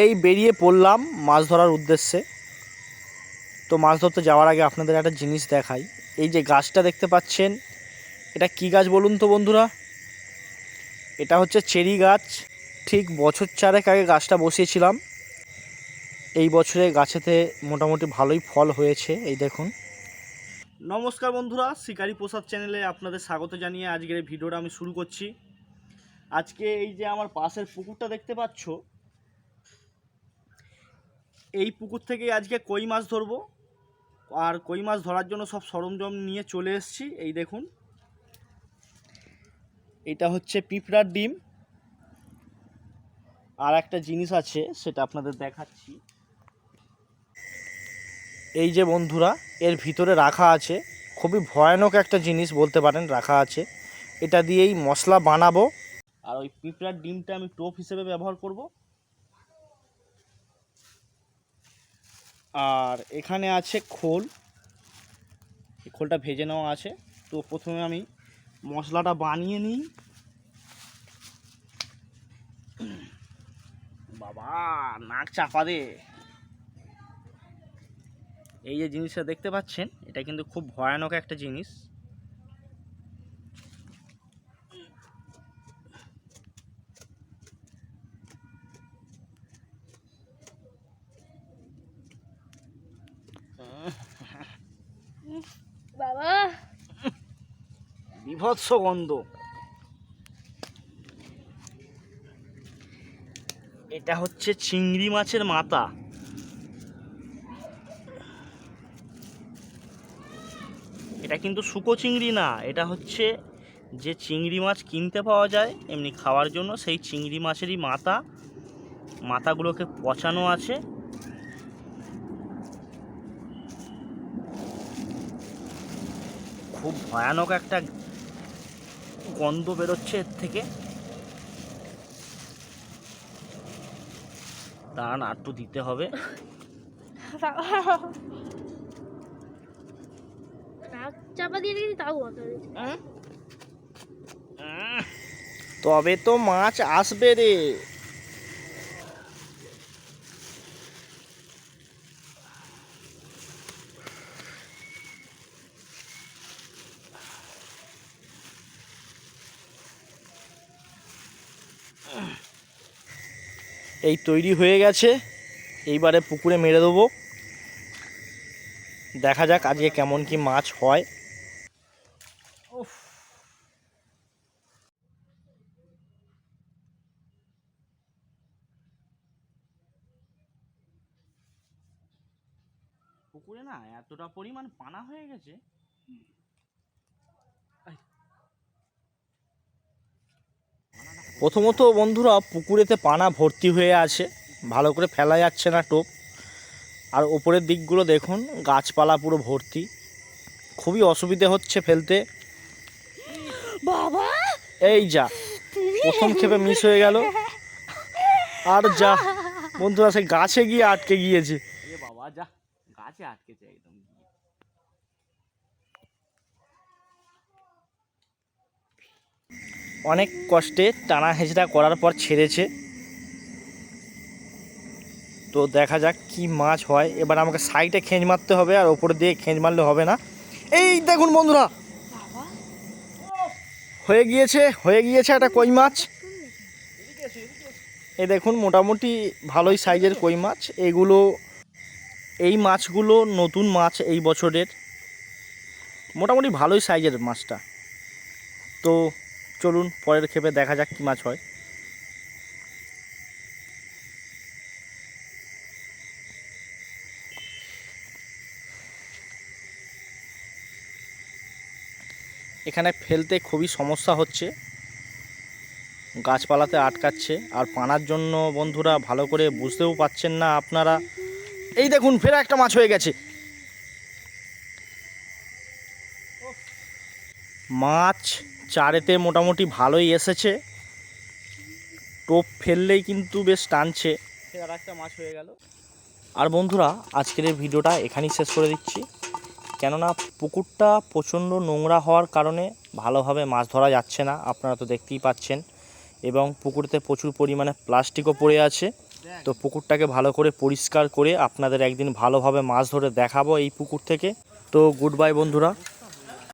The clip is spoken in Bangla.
এই বেরিয়ে পড়লাম মাছ ধরার উদ্দেশ্যে। তো মাছ ধরতে যাওয়ার আগে আপনাদের একটা জিনিস দেখাই। এই যে গাছটা দেখতে পাচ্ছেন, এটা কি গাছ বলুন তো বন্ধুরা? এটা হচ্ছে চেরি গাছ। ঠিক বছর চারেক আগে গাছটা বসিয়েছিলাম। এই বছরে গাছেতে মোটামুটি ভালোই ফল হয়েছে, এই দেখুন। নমস্কার বন্ধুরা, শিকারি প্রসাদ চ্যানেলে আপনাদের স্বাগত জানিয়ে আজকের ভিডিওটা আমি শুরু করছি। আজকে এই যে আমার পাশের পুকুরটা দেখতে পাচ্ছ এই পুকুর থেকে আজকে কই মাছ ধরবো? আর কই মাছ ধরার জন্য সব সরঞ্জাম নিয়ে চলে এসেছি। এই দেখুন। এটা হচ্ছে পিঁপড়ার ডিম। আর একটা জিনিস আছে, সেটা আপনাদের দেখাচ্ছি। এই যে বন্ধুরা, এর ভিতরে রাখা আছে। খুবই ভয়ানক একটা জিনিস বলতে পারেন, রাখা আছে। এটা দিয়েই মশলা বানাবো। আর ওই পিঁপড়ার ডিমটা আমি টোপ হিসেবে ব্যবহার করব। আর এখানে আছে খোল। এই খোলটা ভেজে নেওয়া আছে। তো প্রথমে আমি মশলাটা বানিয়ে নিই। বাবা, নাক চাপা দে। এই যে জিনিসটা দেখতে পাচ্ছেন, এটা কিন্তু খুব ভয়ানক একটা জিনিস। বাবা। বিভৎস গন্ধ। এটা হচ্ছে চিংড়ি মাছের মাথা। এটা কিন্তু শুকো চিংড়ি না, এটা হচ্ছে যে চিংড়ি মাছ কিনতে পাওয়া যায়, এমনি খাওয়ার জন্য সেই চিংড়ি মাছেরই মাথা। মাথাগুলোকে পচানো আছে। খুব ভয়ানক একটা গন্ধ বেরোচ্ছে এর থেকে। দাঁড়ান আর একটু দিতে হবে। চাপা দিয়ে তাও তবে তো মাছ আসবে রে। এই তৈরি হয়ে গেছে। এইবারে পুকুরে মেরে দেবো। দেখা যাক আজকে কেমন কি মাছ হয়। পুকুরে না এতটা পরিমাণ পানা হয়ে গেছে। প্রথমত বন্ধুরা পুকুরেতে পানা ভর্তি হয়ে আছে। ভালো করে ফেলা যাচ্ছে না টোপ। আর ওপরের দিকগুলো দেখুন গাছপালা পুরো ভর্তি। খুবই অসুবিধে হচ্ছে ফেলতে। বাবা! এই যা প্রথম ক্ষেপে মিস হয়ে গেল। আর যা বন্ধুরা সেই গাছে গিয়ে আটকে গিয়েছে। বাবা যা গাছে আটকেছে একদম। অনেক কষ্টে টানা হেঁচড়া করার পর ছেড়েছে। তো দেখা যাক কি মাছ হয়। এবার আমাকে সাইডে খেঁজ মারতে হবে আর ওপর দিয়ে খেঁজ মারলে হবে না। এই দেখুন বন্ধুরা, হয়ে গিয়েছে হয়ে গিয়েছে একটা কই মাছ। এ দেখুন মোটামুটি ভালোই সাইজের কই মাছ। এগুলো, এই মাছগুলো নতুন মাছ এই বছরের। মোটামুটি ভালোই সাইজের মাছটা। তো চলুন, পরের ক্ষেপে দেখা যাক কী মাছ হয়। এখানে ফেলতে খুবই সমস্যা হচ্ছে। গাছপালাতে আটকাচ্ছে, আর পানার জন্য বন্ধুরা ভালো করে বুঝতেও পাচ্ছেন না আপনারা। এই দেখুন, ফের একটা মাছ হয়ে গেছে। মাছ চারেতে মোটামুটি ভালোই এসেছে। টোপ ফেললেই কিন্তু বেশ টানছে। আর একটা মাছ হয়ে গেল। আর বন্ধুরা আজকের এই ভিডিওটা এখানেই শেষ করে দিচ্ছি। কেননা পুকুরটা প্রচণ্ড নোংরা হওয়ার কারণে ভালোভাবে মাছ ধরা যাচ্ছে না আপনারা তো দেখতেই পাচ্ছেন। এবং পুকুরতে প্রচুর পরিমাণে প্লাস্টিকও পড়ে আছে। তো পুকুরটাকে ভালো করে পরিষ্কার করে আপনাদের একদিন ভালোভাবে মাছ ধরে দেখাবো এই পুকুর থেকে। তো গুড বাই বন্ধুরা।